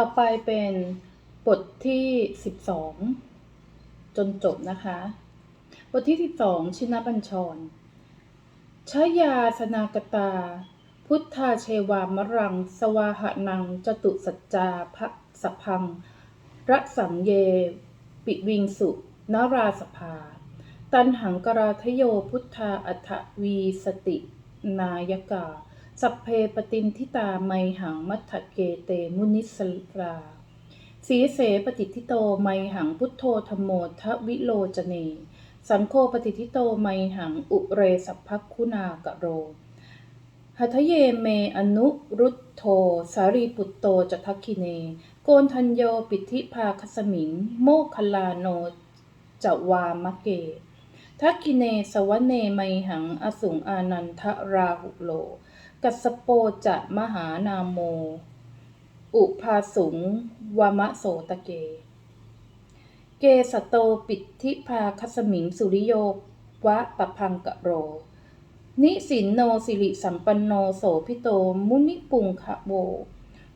ต่อไปเป็นบทที่ 12 จนจบนะคะ บทที่ 12 ชินบัญชรชยาสนากตา พุทธาเชวามรัง สวาหะนัง จตุสัจจาภะสพังระสังเย ปิวิงสุนาราสภา ตันหังกราทโยพุทธาอัฐวีสติ นายกา สัพเพปตินทิตาไมหังมัทเกเตมุนิสลาสีเสปฏิทิโตไมหังพุทโธธรรมโมทวิโลจเน สังโฆปฏิทิโตไมหังอุเรสัพพคุณากะโรหัทเยเมอนุรุตโท สารีปุตโตจทักคิเน โกนทัญโยปิธิภาคสมิง โมคลาโนจวามะเก ทักคิเนสวเนไมหังอสุงอานันทราหุโล กัสโปจะมหานามโม อุภาสุงวามะโสตะเก เกสโตปิธิภาคสมิงสุริโยวะปะพังกะโร นิสินโนสิริสัมปันโนโสพิโตมุนิปุงคะโว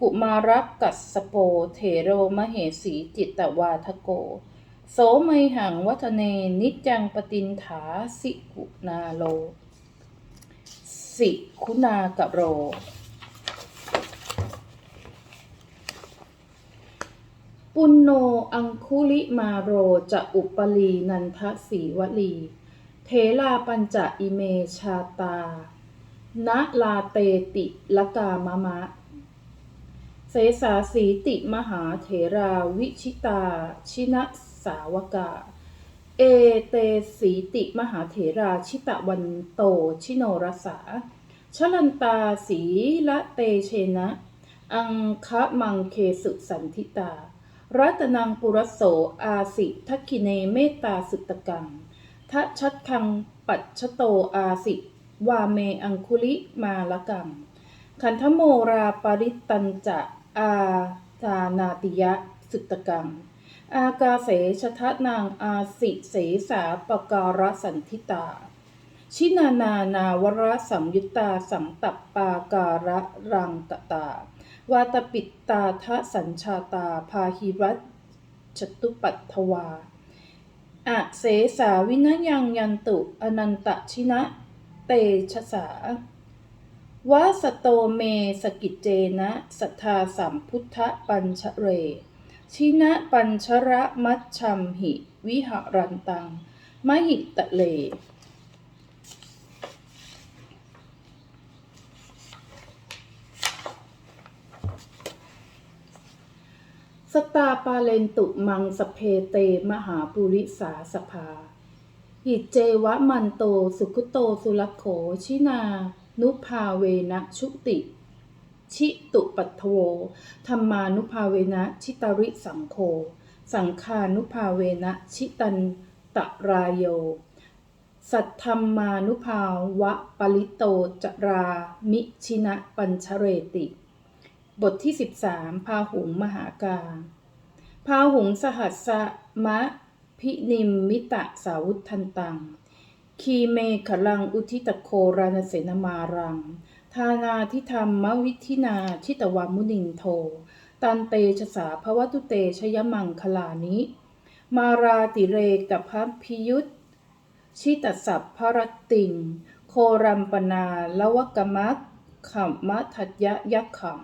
กุมารักกัสสโปเถโรมเหสีจิตตวาทโก โสไมหังวัฒเนนิจจังปตินถาสิกุนาโล สิคุณากะโร ปุณโนอังคุลิมาโรจะอุปลีนันทสีวลี เทลาปัญจะอิเมชาตาณลาเตติลกามะมะ เสสาสีติมหาเถราวิชิตา ชินะสาวกา เอเตสีติมหาเถราชิตะวันโตชิโนรสาชลันตาสีละเตเชนะ อังคะมังเคสุสันทิตา รัตนังปุรโสอาสิทักคิเนเมตตาสุตกังทะชัดคังปัจชโตอาสิวาเมอังคุลิมาละกัง ขันธโมราปริตตันจะอาจานาติยะสุตกัง อากาเสชทะนางอาสิเสสาปการสันทิตา ชินานานาวรสัมยุตตาสัมตัปปาการะรังกตาวาตปิตตาทะสัญชาตาพาหิรัตชตุปัตถวาอะเสสาวินยังยันตุอนันตชินะเตชะสาวาสโตเมสกิจเจนะสัทธาสัมพุทธปัญชเร ชินะปัญชระมัชชัมหิ วิหรันตัง มหิตะเล สตาปาเลนตุมังสเพเตมหาปุริสาสภา หิเจวะมันโตสุขุโตสุลโขชินา นุภาเวนะชุติ ชิตุปัทโทธรรมานุภาเวนะชิตาริสังโฆ สังคานุภาเวนะชิตันตรายโย สัทธรรมานุภาวะปลิโตจรามิชินะปัญชเรติ บทที่ 13 พาหุงมหากา พาหุงสหัสสะมะพินิมมิตะสาวุทันตัง คีเมขลังอุทิตโครานเสนมารัง ทานาทิธรรมวิธินาชิตวามุนินโท ตันเตชะสาภวตุเตชยมังคลานิ มาราติเรกับพพิยุตชิตสัพพรติง โครัมปนาละวกมักขมะทัตยะยักขัง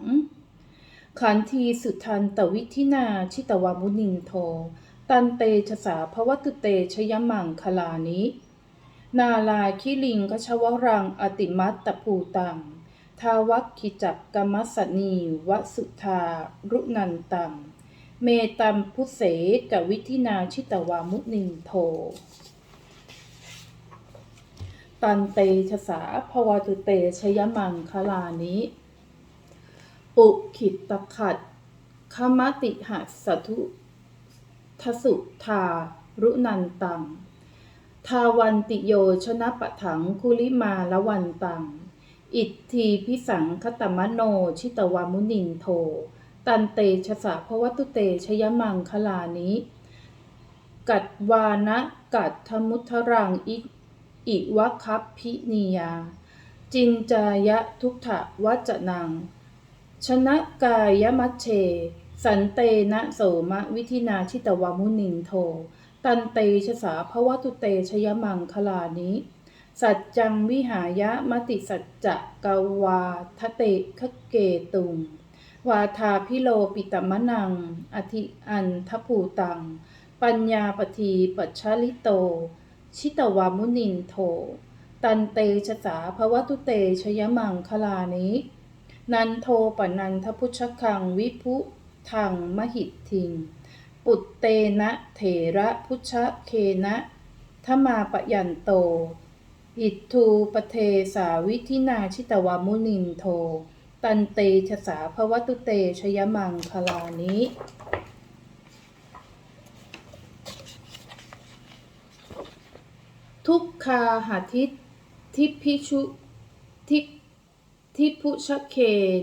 ขันทีสุทันตวิธินาชิตวามุนินโท ตันเตชะสาภวตุเตชยมังคลานินาลายคิลิงกชวรังอติมัตตภูตัง ทาวัคคิจักกรรมสนีวสุธารุนันตัง เมตัมพุเสกวิธินาชิตวามุนินโท ตันเตชะสาภวตุเตชยมังคลานิปุขิตตขัดขมติหัสสทุทสุทารุนันตัง ทาวันติโยชนะปะถังคุลิมาละวันตัง อิทธีพิสังคตมโนชิตวามุนินโท ตันเตชะสะภวตุเตชยมังคลานิกัดวานะกัดทมุทรังอิอิวะคัพพินียา จินจายะทุกถะวัจนัง ชนะกายมัชเช สันเตนะโสมะวิธินาชิตวามุนินโท ตันเตชะสาภวตุเตชยมังคลานิ สัจจังวิหายะมติสัจจะกวาทะเตคเกตุง วาทาพิโลปิตมะนัง อธิอันทภูตัง ปัญญาปทีปัชชลิโต ชิตวามุนินโท ตันเตชะสาภวตุเตชยมังคลานินันโทปนันทพุชคังวิพุทังมหิตทิง ปุตเตนะเถระพุชเคนะทมาปยันโต อิทูปเทสาวิธินาชิตวามุนินโท ตันเตชะสาภวตุเตชยมังคลานิทุกคาหาทิทิพิชุทิทิพุชเค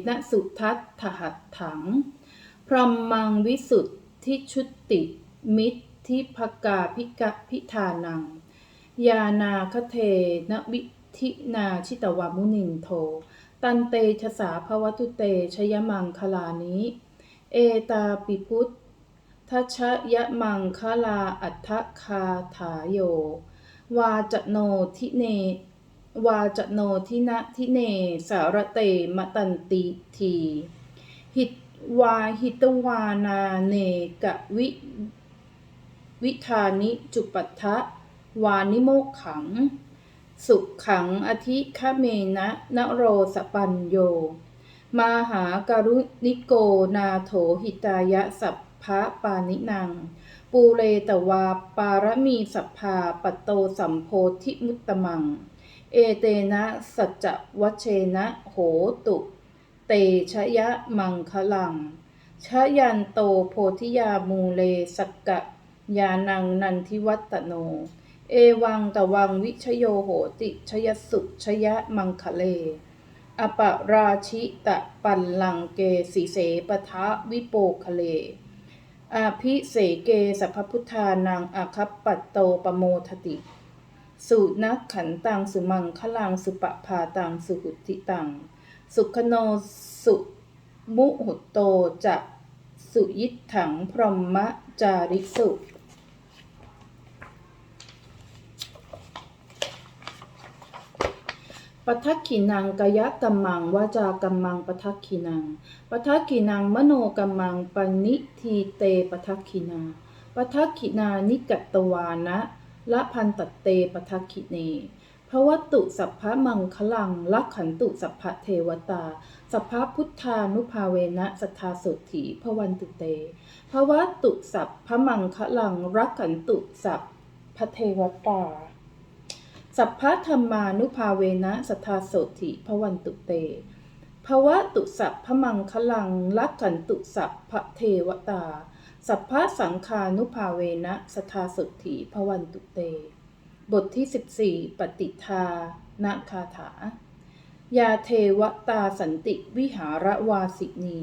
นสุทัตถหัตถัง พรหมังวิสุทธิชุติมิตรทิภกาพิกะพิธานัง ยานาคเทนวิธินาชิตวามุนินโท ตันเตชะสาภวตุเตชยมังคลานิเอตาปิพุททัชยมังคลาอัฏฐคาถาโย วาจโนทิเน วาจโนทินะทิเน สารเตมตันติที หิตวาหิตวานาเนกะวิ วิธานิจุปัฏฐะ วานิโมกขัง สุขขังอธิคเมนะนโรสปัญโย มาหาการุณิโกนาโถหิตายะสัพพะปานินังปูเรตวาปารมีสัพพาปตโตสัมโพธิมุตตมัง เอเตนะสัจจวัชเชนะโหตุ เตชะยะมังคลังชะยันโตโพธิยามูเลสกกะยานังนันทิวัตโน เอวังตะวังวิชโยโหติชยสุชยะมังคะเล อปราชิตะปันลังเกสีเสปทะวิโปคะเล อาภิเสเกสัพพุทธานังอาคัปปัตโตปโมทติ สุนักขันตังสุมังคลังสุปภาตังสุหุติตัง สุขโนสุมุหุโตจะสุยิตถังพรหมจาริสุ ปทักขินังกายกัมมังวาจากัมมังปทักขินังปทักขินังมโนกัมมังปณิทีเตปทักขินาปทักขินานิกัตวานะละพันตเตปทักขิเนภวตุสัพพะมังคลังลักขันตุสัพพะเทวตา สัพพะพุทธานุภาเวนะสัทธาสุถีพวันตุเตภวตุสัพพะมังคลังรักขันตุสัพพะเทวตา สัพพะธรรมานุภาเวนะสัทธาโสถิพวันตุเตภวะตุสัพพมังคลังลักขันตุสัพพะเทวตา สัพพะสังคานุภาเวนะสัทธาโสถิพวันตุเต บทที่ 14 ปฏิทานาคาถา ยาเทวตาสันติวิหารวาสินี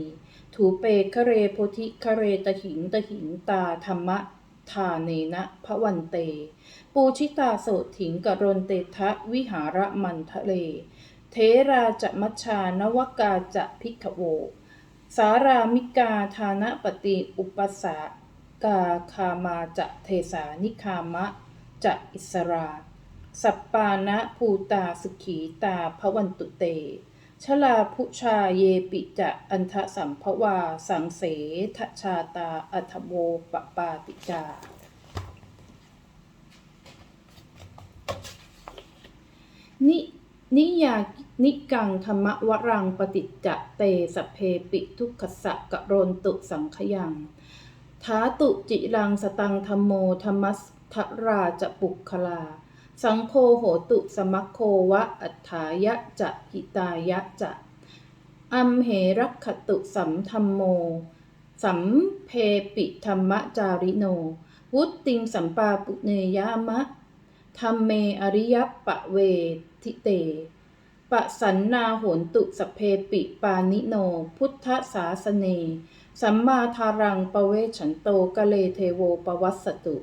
ถูเปคเรโพธิคเรตหิงตหิงตาธรรมะ ทาเนนะพระวันเต ปูชิตาโสถิงกรณเตทะวิหารมันทะเล เทราจะมัชานวกาจะพิกโว สารามิกาทานปฏิอุปสากาคามาจะเทสานิคามะจะอิสรา สัปปานะภูตาสุขีตาพระวันตุเต ชลาพุชาเยปิจะอันทะสัมภวา สังเสทชาตาอัทโวปปาติกานินิยานิกังธรรมวรังปฏิจจะเตสเพปิทุกขสะกะโรนตุสังขยังท้าตุจิรังสตังธรรมโมธรรมัสทราจะปุคลา สังโฆโหตุสมัคโควะอัฏฐายะจะหิตายะจะ อัมเหรักขตุสัมธรรมโม สัมเพปิธรรมจาริโน วุตติงสัมปาปุเนยามะธรรมเมอริยปะเวทิเตปะสันนาโหนตุสเพปิปานิโน พุทธศาสเน สัมมาทารังปเวฉันโตกะเลเทโวปวัสสตุ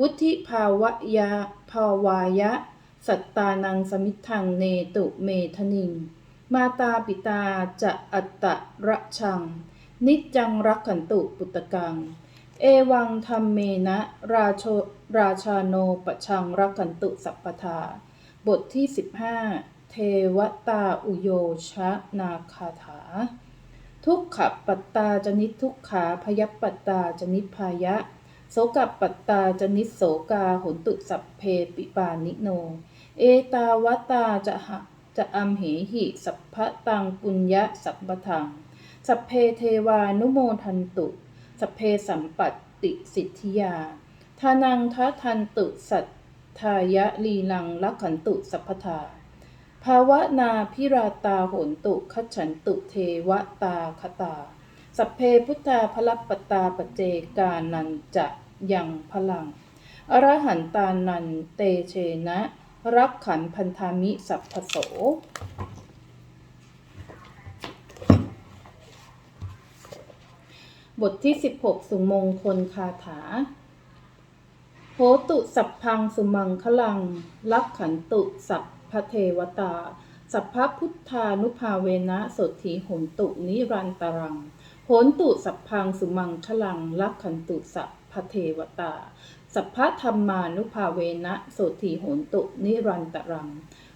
วุธิภาวะยะภาวายะ สัตตานังสมิทังเนตุเมทนิง มาตาปิตาจะอัตตะระชัง นิจจังรักขันตุปุตตกัง เอวังธรรมเมนะราโชราชาโนปชังรักขันตุสัพพทา บทที่ 15 เทวตาอุโยชนาคาถา ทุกขปัตตาจนิทุกขาพยปัตตาจนิพายะ โสกับปัตตาจนิโสกาหนตุสัพเพปิปานิโน เอตาวตาจะหะจะอัมเหหิ สัพพะตังปุญญะสัพพทัง สัพเพเทวานุโมทันตุ สัพเพสัมปัตติสิทธิยาทานังทะทันตุสัทธายะลีลังลักขันตุสัพพทาภาวนาพิราตาโหนตุ คัจฉันตุเทวตาคตา สัพเพพุทธาพลัปปตาปเจกานันจะยังพลัง อรหันตานันเตเชนะ รักขันพันธามิสัพพโสบทที่ 16 สุมงคลคาถา โหตุสัพพังสุมังคลัง ลักขันตุสัพพเทวตา สัพพพุทธานุภาเวนะโสถีหนตุนิรันตรัง โหนตุสัพพังสุมังคลังลักขันตุสัพพเทวตา สัพพธรรมานุภาเวนะโสถีโหนตุนิรันตรัง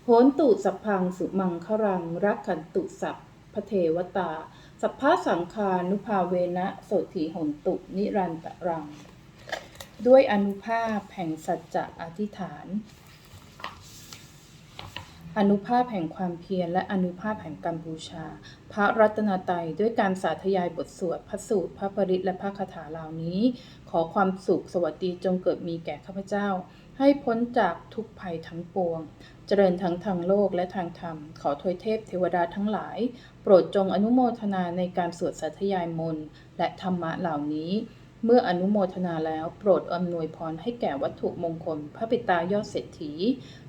โหนตุสัพพังสุมังคลังรักขันตุสัพพเทวตา สัพพสังคานุภาเวนะโสถีโหนตุนิรันตรัง ด้วยอนุภาพแห่งสัจจะอธิษฐาน อนุภาพแห่งความเพียรและอนุภาพแห่งการบูชา พระรัตนตรัยด้วยการสาธยายบทสวดพระสูตรพระปริตและพระคาถาเหล่านี้ ขอความสุขสวัสดีจงเกิดมีแก่ข้าพเจ้า ให้พ้นจากทุกภัยทั้งปวง เจริญทั้งทางโลกและทางธรรม ขอทวยเทพเทวดาทั้งหลาย โปรดจงอนุโมทนาในการสวดสาธยายมนต์และธรรมะเหล่านี้ เมื่ออนุโมทนาแล้วโปรดอำนวยพรให้แก่วัตถุมงคล พระปิตายอดเศรษฐี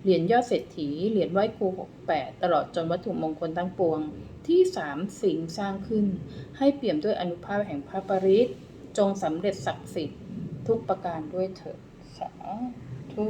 เหรียญยอดเศรษฐี เหรียญไหว้ครู68 ตลอดจนวัตถุมงคลทั้งปวง ที่สามสิ่งสร้างขึ้น ให้เปี่ยมด้วยอนุภาพแห่งพระปริศจงสำเร็จศักดิ์สิทธิ์ทุกประการด้วยเถิดสาธุ